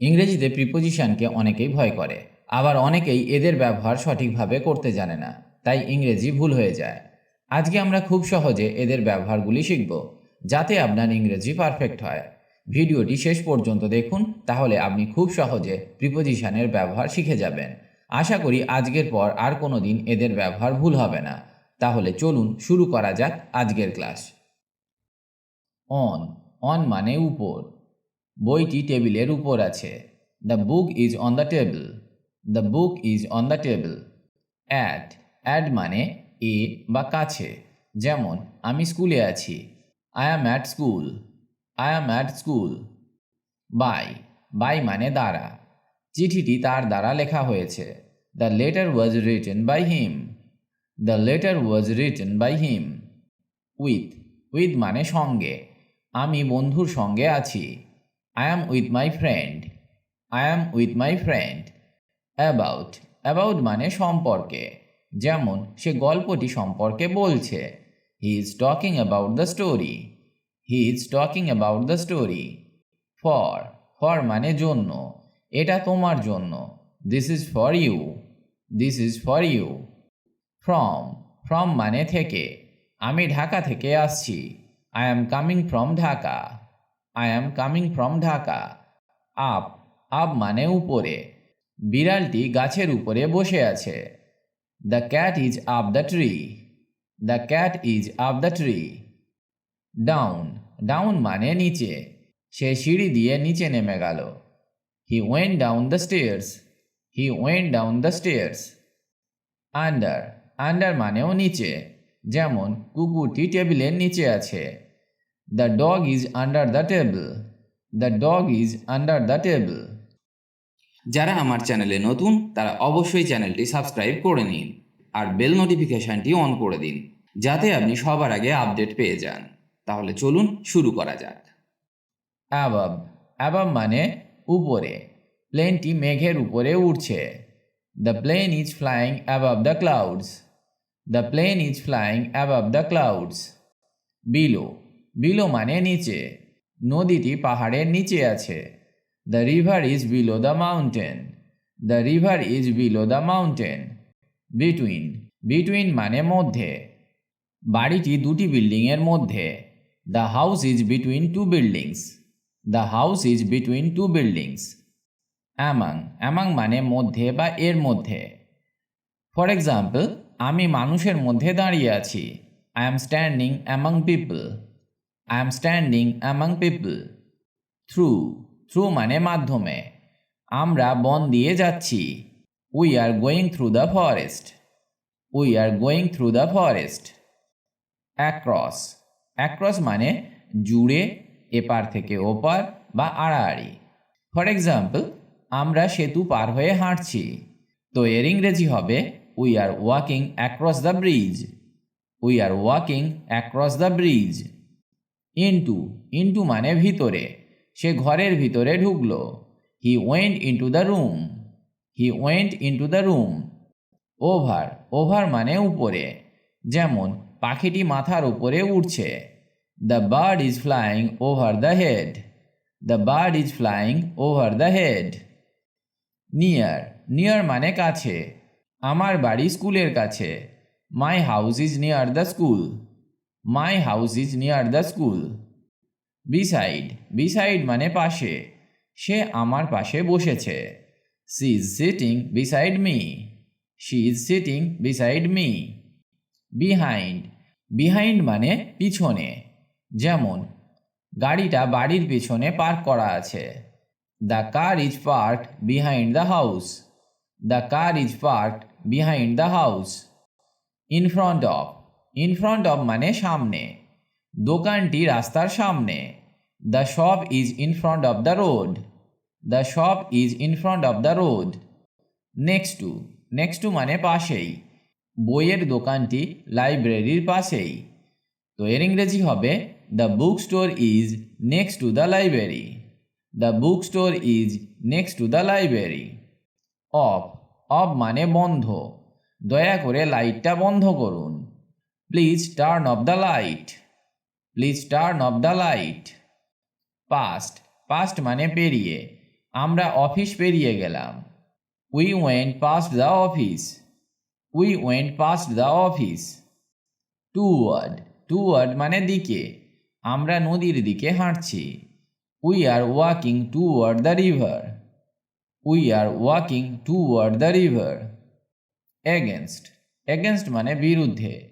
ইংরেজিতে প্রিপোজিশনকে অনেকেই ভয় করে, আবার অনেকেই এদের ব্যবহার সঠিকভাবে করতে জানে না, তাই ইংরেজি ভুল হয়ে যায়। আজকে আমরা খুব সহজে এদের ব্যবহারগুলি শিখব, যাতে আপনার ইংরেজি পারফেক্ট হয়। ভিডিওটি শেষ পর্যন্ত দেখুন, তাহলে আপনি খুব সহজে প্রিপোজিশনের ব্যবহার শিখে যাবেন। আশা করি আজকের পর আর কোনো দিন এদের ব্যবহার ভুল হবে না। তাহলে চলুন শুরু করা যাক আজকের ক্লাস। অন অন মানে উপর। বইটি টেবিলের উপর আছে। The book is on the table the book is on the table at at মানে এ বা কাছে। যেমন, আমি স্কুলে আছি। I am at school I am at school by by মানে দ্বারা। চিঠিটি তার দ্বারা লেখা হয়েছে। The letter was written by him the letter was written by him with with মানে সঙ্গে। আমি বন্ধুর সঙ্গে আছি। I am with my friend I am with my friend about about মানে সম্পর্কে। যেমন, সে গল্পটি সম্পর্কে বলছে। He is talking about the story he is talking about the story for for মানে জন্য। এটা তোমার জন্য। This is for you this is for you from from মানে থেকে। আমি ঢাকা থেকে আসছি। I am coming from Dhaka I am coming from Dhaka up up মানে উপরে। বিড়ালটি গাছের উপরে বসে আছে। The cat is up the tree the cat is up the tree down down মানে নিচে। সে সিঁড়ি দিয়ে নিচে নেমে গেল। He went down the stairs he went down the stairs under under মানেও নিচে। যেমন কুকুরটি টেবিলের নিচে আছে। The dog is under the table the dog is under the table যারা আমার চ্যানেলে নতুন তারা অবশ্যই চ্যানেলটি সাবস্ক্রাইব করে নিন আর বেল নোটিফিকেশনটি অন করে দিন যাতে আপনি সবার আগে আপডেট পেয়ে যান। তাহলে চলুন শুরু করা যাক। অ্যাবাব অ্যাবাব মানে উপরে। প্লেনটি মেঘের উপরে উঠছে the plane is flying above the clouds the plane is flying above the clouds below below মানে নিচে। নদীটি পাহাড়ের নিচে আছে। The river is below the mountain the river is below the mountain between between মানে মধ্যে। বাড়িটি দুটি বিল্ডিংয়ের মধ্যে। The house is between two buildings the house is between two buildings among among মানে মধ্যে বা এর মধ্যে। ফর এক্সাম্পল আমি মানুষের মধ্যে দাঁড়িয়ে আছি। I am standing among people I am standing among people through through মানে মাধ্যমে। আমরা বন দিয়ে যাচ্ছি। We are going through the forest we are going through the forest across across মানে জুড়ে, এপার থেকে ওপার বা আড়াআড়ি। ফর এক্সাম্পল আমরা সেতু পার হয়ে হাঁটছি। তো এর ইংরেজি হবে we are walking across the bridge we are walking across the bridge into into মানে ভিতরে। সে ঘরের ভিতরে ঢুকলো। He went into the room he went into the room over over মানে উপরে। যেমন, পাখিটি মাথার উপরে উঠছে the bird is flying over the head the bird is flying over the head near near মানে কাছে। আমার বাড়ি স্কুলের কাছে। My house is near the school my house is near the school beside beside মানে পাশে। সে আমার পাশে বসেছে। She is sitting beside me she is sitting beside me behind behind মানে পিছনে। যেমন, গাড়িটা বাড়ির পিছনে পার্ক করা আছে। The car is park behind the house the car is park behind the house in front of in front of মানে সামনে। দোকানটি রাস্তার সামনে। The shop is in front of the road the shop is in front of the road next to next to মানে পাশেই। বইয়ের দোকানটি লাইব্রেরির পাশেই। তো এর ইংরেজি হবে the book store is next to the library the book store is next to the library off off মানে বন্ধ। দয়া করে লাইটটা বন্ধ করুন। Please turn off the light please turn off the light past past মানে পেরিয়ে। আমরা অফিস পেরিয়ে গেলাম। We went past the office we went past the office toward toward মানে দিকে। আমরা নদীর দিকে হাঁটছি। We are walking toward the river we are walking toward the river against against মানে বিরুদ্ধে।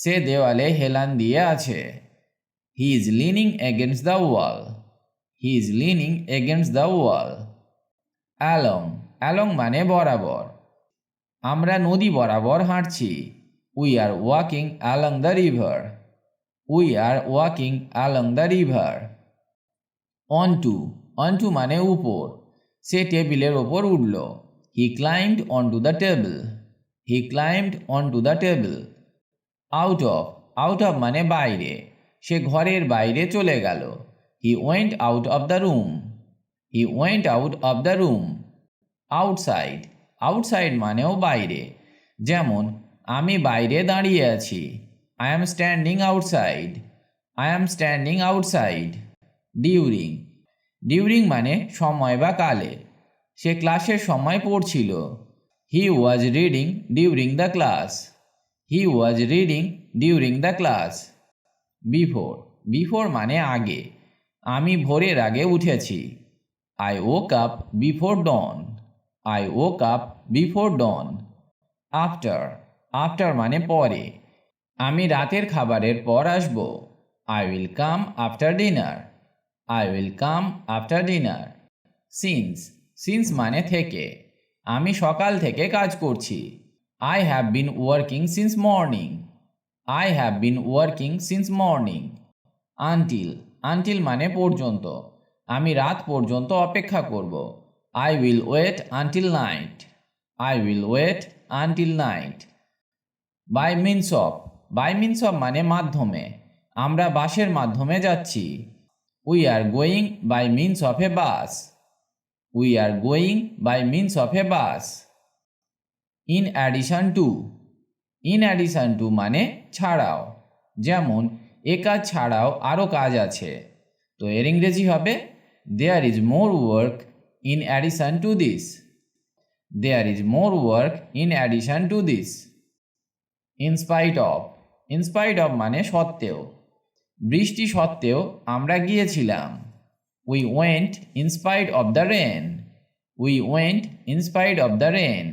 সে দেওয়ালে হেলান দিয়ে আছে। He is leaning against the wall he is leaning against the wall along along মানে বরাবর। আমরা নদী বরাবর হাঁটছি। We are walking along the river we are walking along the river on to on to মানে উপর। সে টেবিলের ওপর উঠল। He climbed on to the table he climbed on to the table out of out of মানে বাইরে। সে ঘরের বাইরে চলে গেল। He went out of the room he went out of the room outside outside মানেও বাইরে। যেমন, আমি বাইরে দাঁড়িয়ে আছি। I am standing outside I am standing outside during during মানে সময় বা কালে। সে ক্লাসের সময় পড়ছিল। He was reading during the class he was reading during the class before before মানে আগে। আমি ভোরের আগে উঠেছি। I woke up before dawn I woke up before dawn after after মানে পরে। আমি রাতের খাবারের পর আসব। I will come after dinner I will come after dinner since since মানে থেকে। আমি সকাল থেকে কাজ করছি। I have been working since morning I have been working since morning until until মানে পর্যন্ত। আমি রাত পর্যন্ত অপেক্ষা করব। I will wait until night I will wait until night by means of by means of মানে মাধ্যমে। আমরা বাসের মাধ্যমে যাচ্ছি। We are going by means of a bus we are going by means of a bus in addition to in addition to মানে ছাড়াও। যেমন এ কাজ ছাড়াও আরও কাজ আছে। তো এর ইংরেজি হবে there is more work in addition to this there is more work in addition to this in spite of in spite of মানে সত্ত্বেও। বৃষ্টি সত্ত্বেও আমরা গিয়েছিলাম। We went in spite of the rain we went in spite of the rain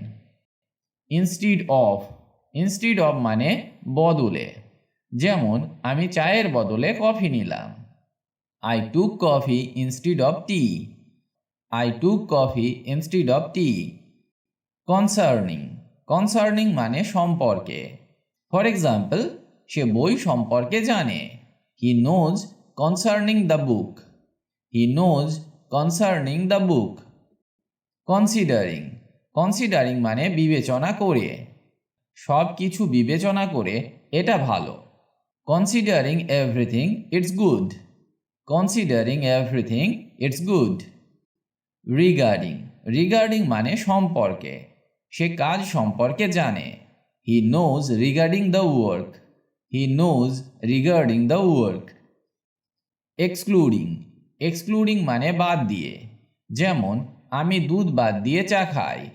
instead of instead of মানে বদলে। যেমন, আমি চায়ের বদলে কফি নিলাম। I took coffee instead of tea I took coffee instead of tea concerning concerning মানে সম্পর্কে। For example সে বই সম্পর্কে জানে। He knows concerning the book he knows concerning the book considering considering মানে বিবেচনা করে। সব কিছু বিবেচনা করে এটা ভালো। Considering everything it's good considering everything it's good regarding regarding মানে সম্পর্কে। সে কাজ সম্পর্কে জানে। He knows regarding the work he knows regarding the work excluding excluding মানে বাদ দিয়ে। যেমন, আমি দুধ বাদ দিয়ে চা খাই।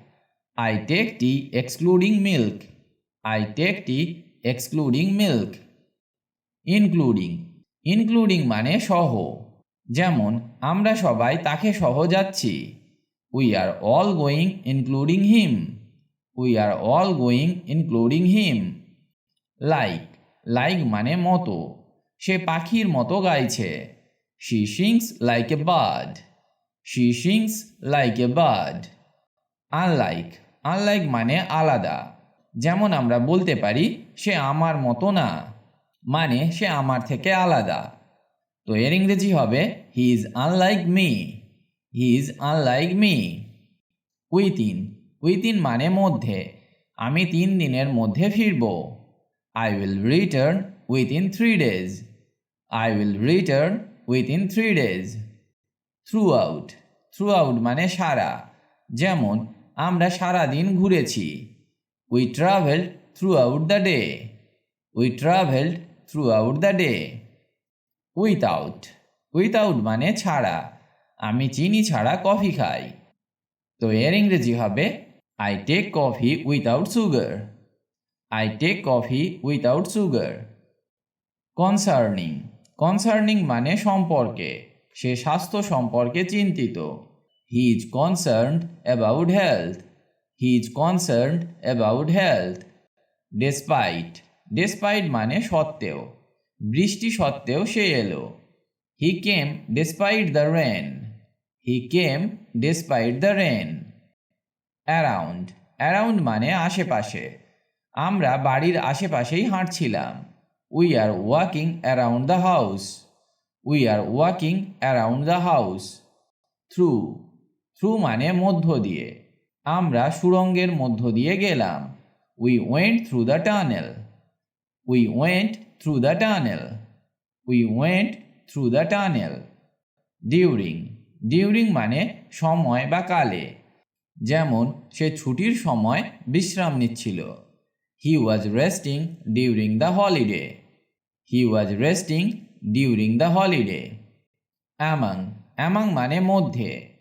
I take tea excluding milk I take tea excluding milk including including মানে সহ। যেমন, আমরা সবাই তাকে সহ যাচ্ছি। We are all going including him we are all going including him like like মানে মতো। সে পাখির মতো গাইছে। She sings like a bird she sings like a bird unlike unlike মানে আলাদা। যেমন আমরা বলতে পারি, সে আমার মতো না। মানে সে আমার থেকে আলাদা। তো এর ইংরেজি হবে he is unlike me he is unlike me within within মানে মধ্যে। আমি তিন দিনের মধ্যে ফিরব। I will return within three days I will return within three days throughout throughout মানে সারা। যেমন আমরা সারা দিন ঘুরেছি। We travelled throughout the day we travelled throughout the day without without মানে ছাড়া। আমি চিনি ছাড়া কফি খাই। তো এর ইংরেজি হবে I take coffee without sugar I take coffee without sugar concerning concerning মানে সম্পর্কে। সে স্বাস্থ্য সম্পর্কে চিন্তিত। He is concerned about health he is concerned about health despite despite মানে সত্ত্বেও। বৃষ্টি সত্ত্বেও সে এলো। He came despite the rain he came despite the rain around around মানে আশেপাশে। আমরা বাড়ির আশেপাশেই হাঁটছিলাম। We are walking around the house we are walking around the house through through মানে মধ্য দিয়ে। আমরা সুড়ঙ্গের মধ্য দিয়ে গেলাম। We went through the tunnel we went through the tunnel we went through the tunnel during during মানে সময় বা কালে। যেমন, সে ছুটির সময় বিশ্রাম নিচ্ছিল। He was resting during the holiday he was resting during the holiday among among মানে মধ্যে।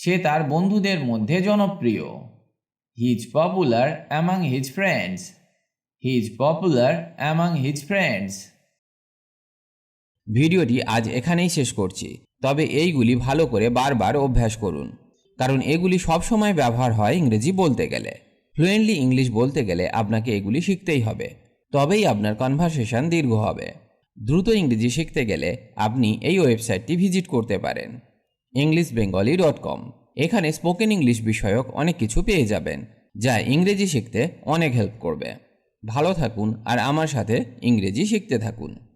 সে তার বন্ধুদের মধ্যে জনপ্রিয়। He is popular among his friends he is popular among his friends ভিডিওটি আজ এখানেই শেষ করছি। তবে এইগুলি ভালো করে বারবার অভ্যাস করুন। কারণ এগুলি সবসময় ব্যবহার হয় ইংরেজি বলতে গেলে। ফ্লুয়েন্টলি ইংলিশ বলতে গেলে আপনাকে এগুলি শিখতেই হবে। তবেই আপনার কনভারসেশন দীর্ঘ হবে। দ্রুত ইংরেজি শিখতে গেলে আপনি এই ওয়েবসাইটটি ভিজিট করতে পারেন। ইংলিশ বেঙ্গলি ডট কম এখানে স্পোকেন ইংলিশ বিষয়ক অনেক কিছু পেয়ে যাবেন, যা ইংরেজি শিখতে অনেক হেল্প করবে। ভালো থাকুন, আর আমার সাথে ইংরেজি শিখতে থাকুন।